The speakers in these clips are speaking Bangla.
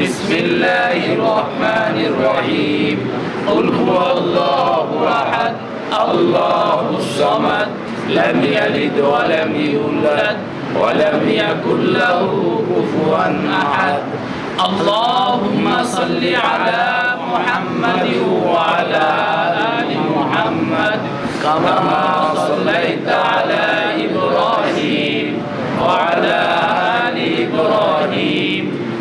بسم الله الرحمن الرحيم. قل هو الله أحد الله الصمد. لم يلد ولم يولد ولم يكن له كفوا أحد. اللهم صل على محمد وعلى آل محمد كما صليت على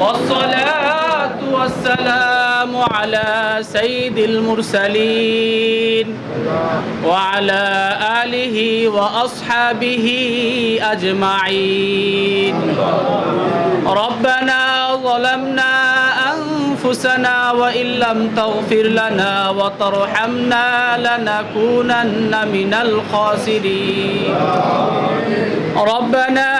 والصلاة والسلام على سيد المرسلين وعلى آله وأصحابه أجمعين. ربنا ظلمنا أنفسنا وإن لم تغفر لنا وترحمنا لنكونن من الخاسرين. ربنا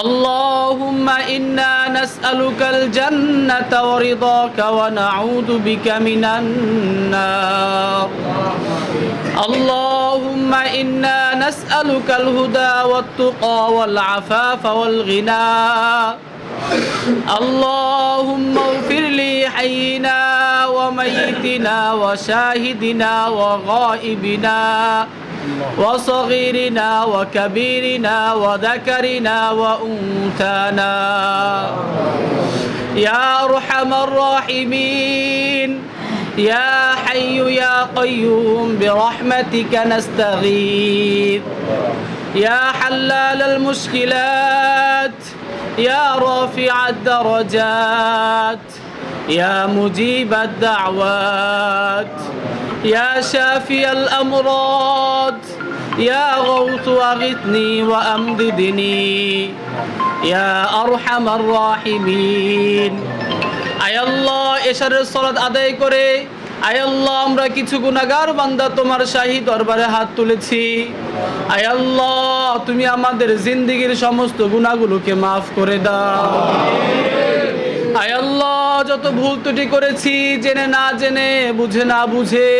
اللهم إنا نسألك الجنة ورضاك ونعوذ بك من النار اللهم إنا نسألك الهدى والتقى والعفاف والغنى اللهم اغفر لي حينا وميتنا وشاهدنا وغائبنا وصغيرنا وكبيرنا وذكرنا وأنثانا. يا أرحم الراحمين. يا حي يا قيوم برحمتك نستغيث. يا حلال المشكلات. يا رافع الدرجات. يا مجيب الدعوات. يا شافي الأمراض يا غوث أغثني وأمددني يا أرحم الراحمين আয় আল্লাহ এশারের সলাৎ আদায় করে আয় আল্লাহ আমরা কিছু গুনাহগার বান্দা তোমার শাহী দরবারে হাত তুলেছি আয় আল্লাহ তুমি আমাদের জিন্দিগির সমস্ত গুনাহগুলোকে মাফ করে দাও আয় আল্লাহ যত ভুল ত্রুটি করেছি, জেনে না জেনে, বুঝে না বুঝে।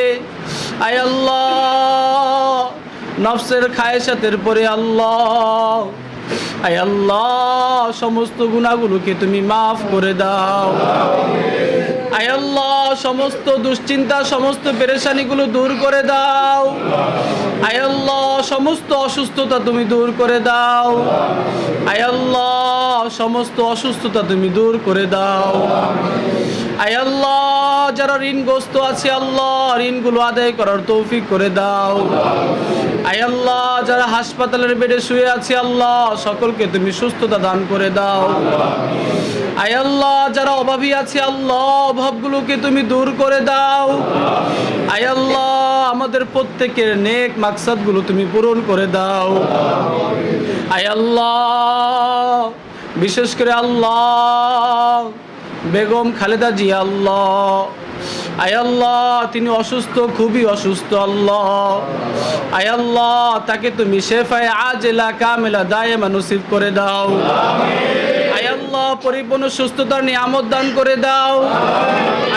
আয় আল্লাহ, নফসের খায়েসাতের পরে আল্লাহ। আয় আল্লাহ, সমস্ত গুণাগুলোকে তুমি মাফ করে দাও। আয় আল্লাহ সমস্ত দুশ্চিন্তা, সমস্ত পেরেশানিগুলো দূর করে দাও। আয় আল্লাহ, সমস্ত অসুস্থতা তুমি দূর করে দাও। আয় আল্লাহ, সমস্ত অসুস্থতা তুমি দূর করে দাও। আয় আল্লাহ, যারা ঋণগ্রস্ত আছে, আল্লাহ ঋণগুলো আদায় করার তৌফিক করে দাও। আয় আল্লাহ, যারা হাসপাতালের বেডে শুয়ে আছে আল্লাহ, সকলকে তুমি সুস্থতা দান করে দাও। আয় আল্লাহ, যারা অভাবী আছে আল্লাহ, অভাবগুলোকে তুমি দূর করে দাও। আয় আল্লাহ, আমাদের প্রত্যেকের নেক মাকসাদগুলো তুমি পূরণ করে দাও। আয় আল্লাহ, বিশেষ করে আল্লাহ, বেগম খালেদা জি আল্লাহ আয় আল্লাহ, তিনি অসুস্থ, খুবই অসুস্থ আল্লাহ। আয় আল্লাহ, তাকে তুমি শেফায় আজেলা কামেলা দায়ে মানুষিব করে দাও। আয় আল্লাহ, পরিপূর্ণ সুস্থতার নিয়ামত দান করে দাও।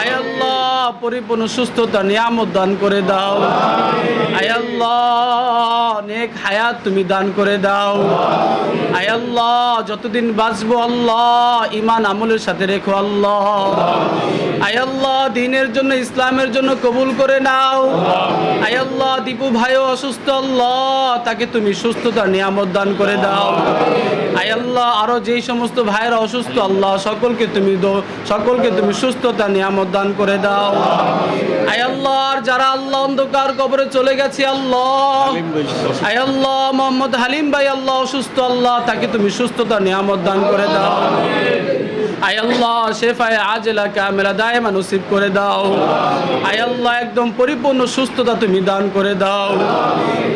আয় আল্লাহ পরিপূর্ণ সুস্থতা নিয়ামত দান করে দাও। আয় আল্লাহ, নেক হায়াত তুমি দান করে দাও। আয় আল্লাহ, যতদিন বাঁচবো আল্লাহ ইমান আমলের সাথে রেখো আল্লাহ। আয় আল্লাহ, দিনের জন্য, ইসলামের জন্য কবুল করে নাও। আয় আল্লাহ, দীপু ভাইও অসুস্থ আল্লাহ, তাকে তুমি সুস্থতা নিয়ামত দান করে দাও। আয় আল্লাহ আরও যেই সমস্ত ভাইয়েরা অসুস্থ আল্লাহ সকলকে তুমি দো সকলকে তুমি সুস্থতা নিয়ামত দান করে দাও। আয় আল্লাহ আর যারা আল্লাহ অন্ধকার কবরে চলে গেছে আল্লাহ। আয় আল্লাহ মোহাম্মদ হালিম ভাই আল্লাহ অসুস্থ আল্লাহ তাকে তুমি সুস্থতা নিয়ামত দান করে দাও। আয় আল্লাহ, শেফায় আজেলা ক্যামেরা দায়মা নসিব করে দাও। আয় আল্লাহ, একদম পরিপূর্ণ সুস্থতা তুমি দান করে দাও।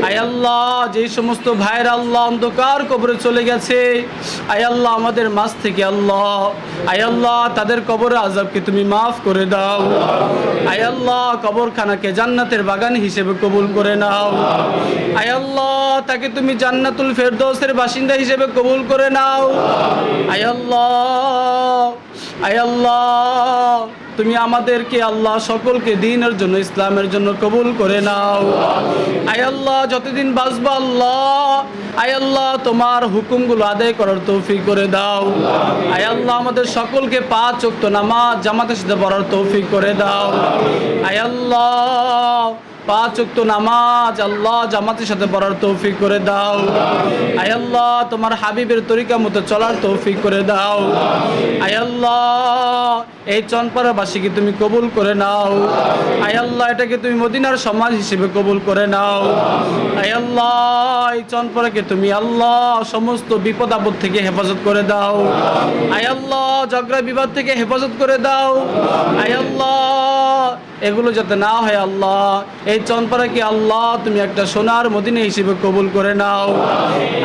আয় আল্লাহ, যেই সমস্ত ভাইয়ের আল্লাহ অন্ধকার কবরে চলে গেছে আয় আল্লাহ, আমাদের মাঝ থেকে আল্লাহ আয় আল্লাহ, তাদের কবরে আজাবকে তুমি মাফ করে দাও। আয় আল্লাহ, কবরখানাকে জান্নাতের বাগান হিসেবে কবুল করে নাও। আয় আল্লাহ, তাকে তুমি জান্নাতুল ফেরদৌসের বাসিন্দা হিসেবে কবুল করে নাও। আয় আল্লাহ আল্লাহ, তুমি আমাদেরকে আল্লাহ সকলকে দিনের জন্য, ইসলামের জন্য কবুল করে নাও। আয় আল্লাহ, যতদিন বাঁচবো আল্লাহ, আয় আল্লাহ, তোমার হুকুমগুলো আদায় করার তৌফিক করে দাও। আয় আল্লাহ, আমাদের সকলকে পাঁচ ওয়াক্ত নামাজ জামাতের সাথে পড়ার তৌফিক করে দাও। আয় আল্লাহ পাঁচ ওয়াক্ত নামাজ আল্লাহ জামাতের সাথে পড়ার তৌফিক করে দাও। আয় আল্লাহ তোমার হাবিবের তরিকা মতো চলার তৌফিক করে দাও। আয় আল্লাহ এই চনপাড়াবাসীকে তুমি কবুল করে নাও। আয় আল্লাহ এটাকে তুমি মদিনার সমাজ হিসেবে কবুল করে নাও। আয় আল্লাহ এই চনপাড়াকে তুমি আল্লাহ সমস্ত বিপদ আপদ থেকে হেফাজত করে দাও। আয় আল্লাহ ঝগড়া বিবাদ থেকে হেফাজত করে দাও। আয় আল্লাহ এগুলো যাতে না হয় আল্লাহ এই চনপাড়াকে আল্লাহ তুমি একটা সোনার মদিনা হিসেবে কবুল করে নাও।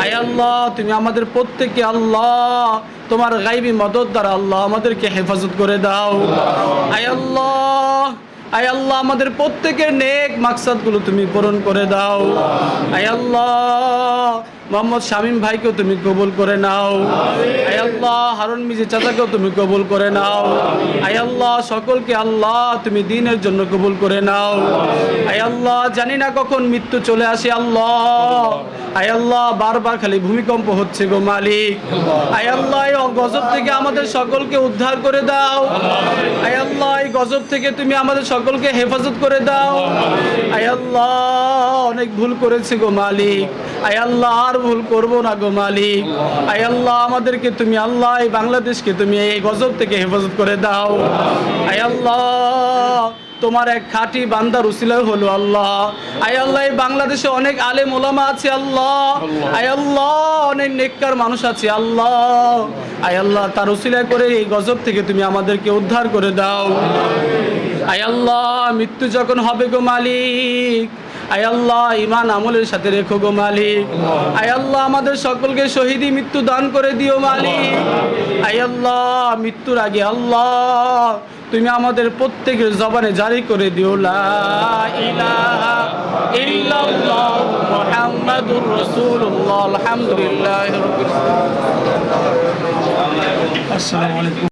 আয় আল্লাহ তুমি আমাদের প্রত্যেককে আল্লাহ তোমার গাইবি মদত দ্বারা আল্লাহ আমাদেরকে হেফাজত করে দাও। আয় আল্লাহ আয় আল্লাহ আমাদের প্রত্যেকের নেক মাকসাদগুলো তুমি পূরণ করে দাও। আয় আল্লাহ মোহাম্মদ শামীম ভাইকেও তুমি কবুল করে নাও। আল্লাহ হারুন মিজি চাচাকেও তুমি কবুল করে নাও। আল্লাহ সকলকে আল্লাহ তুমি দিনের জন্য কবুল করে নাও। আল্লাহ জানি না কখন মৃত্যু চলে আসে আল্লাহ। আল্লাহ বারবার খালি ভূমিকম্প হচ্ছে গো মালিক। আল্লাহ এই গজব থেকে আমাদের সকলকে উদ্ধার করে দাও। আল্লাহ এই গজব থেকে তুমি আমাদের সকলকে হেফাজত করে দাও। আল্লাহ অনেক ভুল করেছে গো মালিক। আল্লাহ আর ভুল করব না গো মালিক। আয় আল্লাহ, আমাদেরকে তুমি আল্লাহ বাংলাদেশকে তুমি এই গজব থেকে হেফাজত করে দাও। আয় আল্লাহ, তোমার এক খাঁটি বান্দার উসিলা হলো আল্লাহ। আয় আল্লাহ বাংলাদেশে অনেক আলেম ওলামা আছে আল্লাহ। আয় আল্লাহ, অনেক নেককার মানুষ আছে আল্লাহ। আয় আল্লাহ, তার উসিলা করে এই গজব থেকে তুমি আমাদেরকে উদ্ধার করে দাও। আয় আল্লাহ, মৃত্যু যখন হবে গো মালিক আয় আল্লাহ ইমান আমলের সাথে রেখো গো মালিক। আয় আল্লাহ, আমাদের সকলকে শহীদি মৃত্যু দান করে দিও মালিক। আয় আল্লাহ, মৃত্যুর আগে আল্লাহ, তুমি আমাদের প্রত্যেকের জবানে জারি করে দিও আসসালামু আলাইকুম।